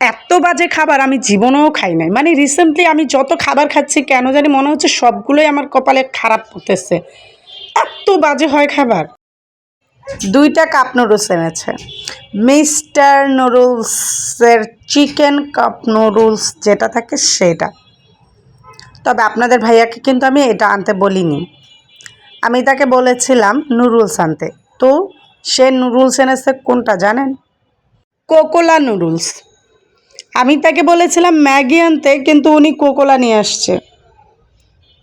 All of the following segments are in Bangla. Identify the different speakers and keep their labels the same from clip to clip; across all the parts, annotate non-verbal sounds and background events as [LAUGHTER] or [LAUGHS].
Speaker 1: এত বাজে খাবার আমি জীবনেও খাই নাই। মানে রিসেন্টলি আমি যত খাবার খাচ্ছি, কেন জানি মনে হচ্ছে সবগুলোই আমার কপালে খারাপ করতেছে। এত বাজে হয় খাবার। দুইটা কাপ নুডলস এনেছে। মিস্টার নুডলসের চিকেন কাপ নুডলস যেটা থাকে সেটা। তবে আপনাদের ভাইয়াকে কিন্তু আমি এটা আনতে বলিনি। আমি তাকে বলেছিলাম নুডলস আনতে। তো সে নুডলস এনেছে কোনটা জানেন? কোকোলা নুডলস আমি তাকে বলেছিলাম, ম্যাগি আনতে, কিন্তু উনি কোকোলা নিয়ে আসছে।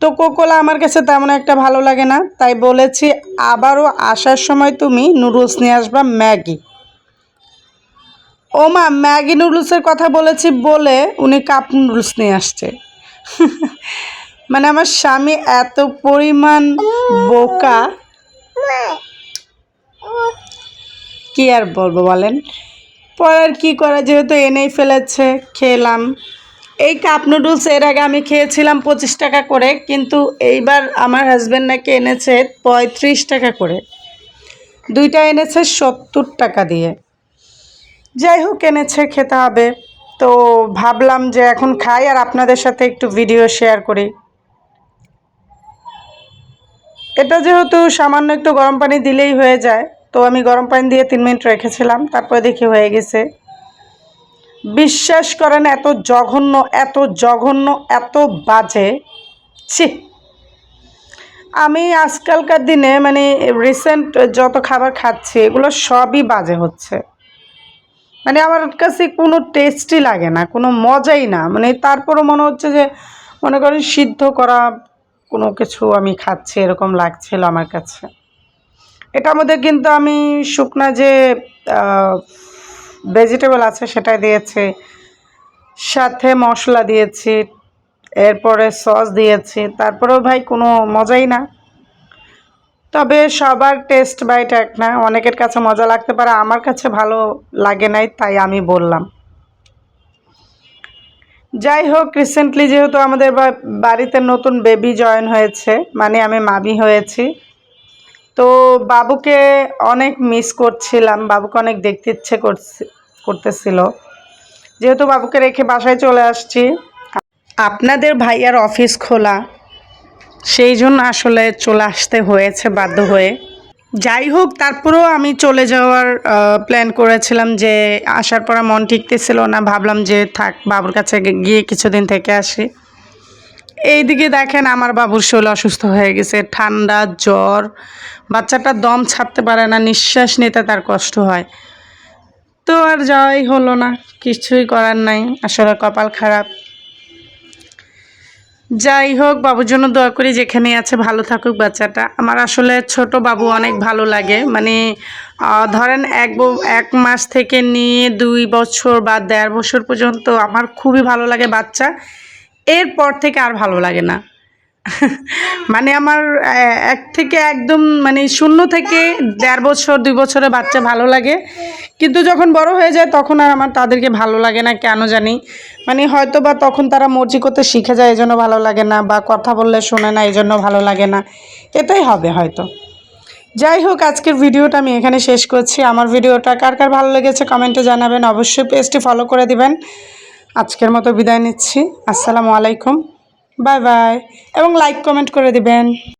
Speaker 1: তো কোকোলা আমার কাছে তেমন একটা ভালো লাগে না, তাই বলেছি, আবারও আসার সময় তুমি নুডলস নিয়ে আসবা ম্যাগি। ও মা, ম্যাগি নুডলসের কথা বলেছি বলে উনি কাপ নুডলস নিয়ে আসছে। [LAUGHS] মানে আমার স্বামী এত পরিমাণ বোকা, কি আর বলব বলেন? পরে আর কী করা, যেহেতু এনেই ফেলেছে, খেলাম। এই কাপ নুডলস এর আগে আমি খেয়েছিলাম পঁচিশ টাকা করে, কিন্তু এইবার আমার হাজব্যান্ড নাকি এনেছে পঁয়ত্রিশ টাকা করে। দুইটা এনেছে সত্তর টাকা দিয়ে। যাই হোক, এনেছে, খেতে হবে। তো ভাবলাম যে এখন খাই আর আপনাদের সাথে একটু ভিডিও শেয়ার করি। এটা যেহেতু সামান্য একটু গরম পানি দিলেই হয়ে যায়। তো আমি গরম পানি দিয়ে তিন মিনিট রেখেছিলাম, তারপরে দেখি হয়ে গেছে। বিশ্বাস করেন, এত জঘন্য এত জঘন্য, এত বাজে। ছি। আমি আজকালকার দিনে মানে রিসেন্ট যত খাবার খাচ্ছি, এগুলো সবই বাজে হচ্ছে। মানে আমার কাছে কোনো টেস্টই লাগে না, কোনো মজাই না। মানে তারপরও মনে হচ্ছে যে, মনে করেন সিদ্ধ করা কোনো কিছু আমি খাচ্ছি, এরকম লাগছিল আমার কাছে। এটার মধ্যে কিন্তু আমি শুকনা যে ভেজিটেবল আছে সেটা দিয়েছি। সাথে মশলা দিয়েছি, এরপরে সস দিয়েছি, তারপরেও ভাই কোনো মজাই না। তবে সবার টেস্ট বাইট এক না, অনেকের কাছে মজা লাগতে পারে, আমার কাছে ভালো লাগে নাই তাই আমি বললাম। যাই হোক রিসেন্টলি যেহেতু আমাদের বাড়িতে নতুন বেবি জয়েন হয়েছে মানে আমি মামি হয়েছি তো বাবুকে অনেক মিস করছিলাম, বাবুকে অনেক দেখতে ইচ্ছে করছে, করতেছিল। যেহেতু বাবুকে রেখে বাসায় চলে আসছি। আপনাদের ভাইয়ার অফিস খোলা, সেই জন্য আসলে চলে আসতে হয়েছে বাধ্য হয়ে। যাই হোক, তারপরেও আমি চলে যাওয়ার প্ল্যান করেছিলাম যে আসার পর মন টিকতেছিল না, ভাবলাম যে থাক, বাবুর কাছে গিয়ে কিছুদিন থেকে আসি। এইদিকে দেখেন আমার বাবুর শরীর অসুস্থ হয়ে গেছে, ঠান্ডা, জ্বর। বাচ্চাটা দম ছাড়তে পারে না, নিঃশ্বাস নিতে তার কষ্ট হয়। তো আর যাওয়াই হলো না, কিছুই করার নাই, আসলে কপাল খারাপ। যাই হোক, বাবুর জন্য দোয়া করি যেখানে আছে ভালো থাকুক বাচ্চাটা। আমার আসলে ছোট বাবু অনেক ভালো লাগে মানে ধরেন এক এক মাস থেকে নিয়ে দুই বছর বা দেড় বছর পর্যন্ত আমার খুবই ভালো লাগে বাচ্চা। এরপর থেকে আর ভালো লাগে না। [LAUGHS] মানে আমার এক থেকে একদম মানে শূন্য থেকে দেড় বছর, দুই বছরের বাচ্চা ভালো লাগে। কিন্তু যখন বড় হয়ে যায় তখন আর আমার তাদেরকে ভালো লাগে না, কেন জানি? মানে হয়তো বা তখন তারা মর্জি করতে শিখে যায় এই জন্য ভালো লাগে না বা কথা বললে শোনে না এই জন্য ভালো লাগে না। এটাই হবে হয়তো। যাই হোক, আজকের ভিডিওটা আমি এখানে শেষ করছি। আমার ভিডিওটা কার কার ভালো লেগেছে কমেন্টে জানাবেন। অবশ্যই পেজটি ফলো করে দিবেন। আজকের মতো বিদায় নিচ্ছি। আসসালামু আলাইকুম। Bye bye. এবং লাইক কমেন্ট করে দিবেন।